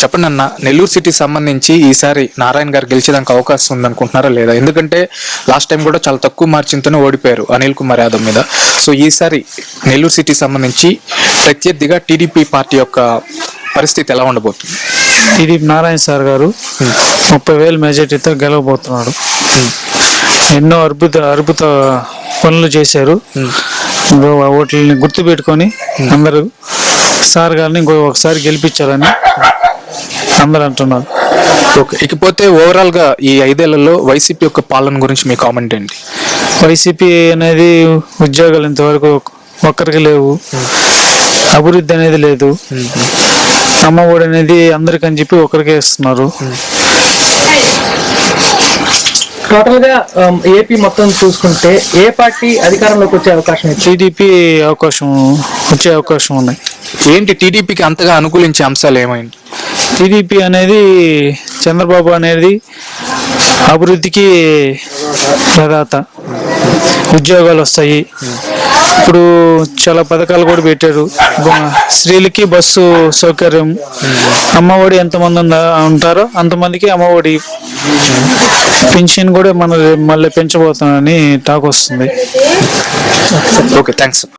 చెప్పండి అన్న నెల్లూరు సిటీ సంబంధించి ఈసారి నారాయణ గారు గెలిచేదానికి అవకాశం ఉందనుకుంటున్నారా లేదా? ఎందుకంటే లాస్ట్ టైం కూడా చాలా తక్కువ మార్జిన్తోనే ఓడిపోయారు అనిల్ కుమార్ యాదవ్ మీద. సో ఈసారి నెల్లూరు సిటీ సంబంధించి ప్రత్యర్థిగా టీడీపీ పార్టీ యొక్క పరిస్థితి ఎలా ఉండబోతుంది? టీడీపీ నారాయణ సార్ గారు ముప్పై వేల మెజార్టీతో గెలవబోతున్నాడు. ఎన్నో అద్భుత అద్భుత పనులు చేశారు. వాటిని గుర్తుపెట్టుకొని అందరూ సార్ గారిని ఇంకో ఒకసారి గెలిపించాలని అందరు అంటున్నారు ఓకే ఇకపోతే ఓవరాల్గా ఈ ఐదేళ్ళలో వైసీపీ యొక్క పాలన గురించి మీ కామెంట్ ఏంటి? వైసీపీ అనేది ఉద్యోగాలు ఇంతవరకు ఒక్కరికి లేవు. అభివృద్ధి అనేది లేదు. అమ్మ ఒడి అనేది అందరికని చెప్పి ఒకరికే ఇస్తున్నారు. టోటల్గా ఏపీ మొత్తం చూసుకుంటే ఏ పార్టీ అధికారంలోకి వచ్చే అవకాశం టీడీపీ అవకాశం వచ్చే అవకాశం ఉన్నాయి. ఏంటి టీడీపీకి అంతగా అనుకూలించే అంశాలు ఏమైంది? టీడీపీ అనేది చంద్రబాబు అనేది అభివృద్ధికి ప్రదాత. ఉద్యోగాలు వస్తాయి. ఇప్పుడు చాలా పథకాలు కూడా పెట్టారు స్త్రీలకి బస్సు సౌకర్యం. అమ్మఒడి ఎంతమంది ఉంటారో అంతమందికి అమ్మఒడి. పెన్షన్ కూడా మన మళ్ళీ పెంచబోతున్నారని టాక్ వస్తుంది. Okay thanks